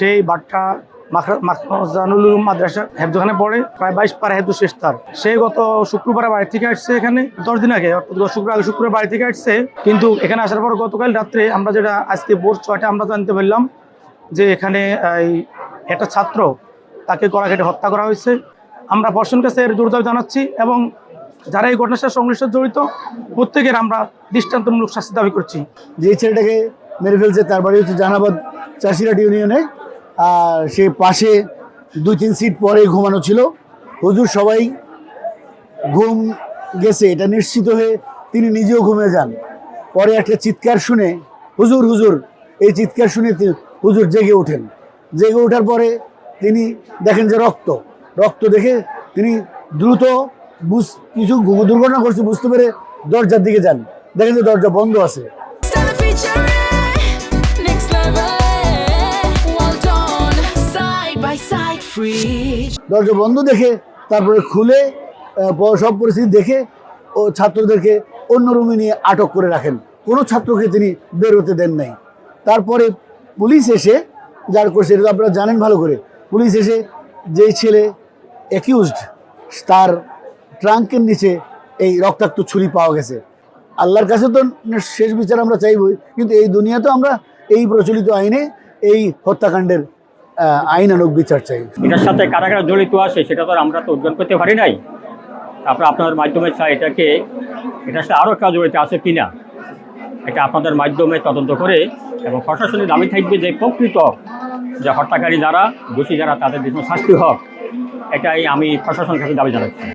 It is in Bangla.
সেই বাট্টা মাখরানুল মাদ্রাসা হেফজখানে পড়ে, প্রায় বাইশ পারা হেতু শেষ তার। সে গত শুক্রবার বাড়ি থেকে আসছে এখানে, দশ দিন আগে শুক্র আগে শুক্রবার বাড়ি থেকে আসছে। কিন্তু এখানে আসার পর গতকাল রাত্রে আমরা যেটা আজকে ভোর ছয়টা আমরা জানতে পারলাম যে এখানে একটা ছাত্র তাকে কেটে হত্যা করা হয়েছে। আমরা প্রশাসন কাছে এর জোর দাবি জানাচ্ছি এবং যারা এই ঘটনার সাথে সংশ্লিষ্ট জড়িত, প্রত্যেকের আমরা দৃষ্টান্তমূলক শাস্তি দাবি করছি। যে ছেলেটাকে মেরে ফেলছে, তার বাড়ি হচ্ছে জাহানাবাদ চাষিরাট ইউনিয়নে। সে পাশে দুই, তিন সিট পরে ঘুমানো ছিল। হুজুর সবাই ঘুম গেছে, এটা নিশ্চিত হয়ে তিনি নিজেও ঘুমিয়ে যান। পরে একটা চিৎকার শুনে, হুজুর হুজুর, এই চিৎকার শুনে হুজুর জেগে ওঠেন। জেগে ওঠার পরে তিনি দেখেন যে রক্ত রক্ত দেখে তিনি দ্রুত বুঝ কিছু দুর্ঘটনা করছে বুঝতে পেরে দরজার দিকে যান। দেখেন যে দরজা বন্ধ আছে। দরজা বন্ধ দেখে, তারপরে খুলে সব পরিস্থিতি দেখে, ও ছাত্রদেরকে অন্য রুমে নিয়ে আটক করে রাখেন। কোনো ছাত্রকে তিনি বের হতে দেন নাই। তারপরে পুলিশ এসে, যার করছে এটা আপনারা জানেন ভালো করে, পুলিশ এসে যেই ছেলে অ্যাকিউজড তার ট্রাঙ্কের নিচে এই রক্তাক্ত ছুরি পাওয়া গেছে। আল্লাহর কাছে তো শেষ বিচার আমরা চাইবই, কিন্তু এই দুনিয়া তো আমরা এই প্রচলিত আইনে এই হত্যাকাণ্ডের আহ, আলোক বিচার চাই এটার সাথে কারা কারা জড়িত আছে সেটা তো আমরা তো উদ্যোগ করতে পারি নাই। তারপরে আপনাদের মাধ্যমে চাই এটাকে এটার সাথে আরও কাজ জড়িত আছে কিনা এটা আপনাদের মাধ্যমে তদন্ত করে এবং প্রশাসনের দাবি থাকবে যে প্রকৃত যে হত্যাকারী যারা দোষী যারা তাদের শাস্তি হোক এটাই আমি প্রশাসনের কাছে দাবি জানাচ্ছি।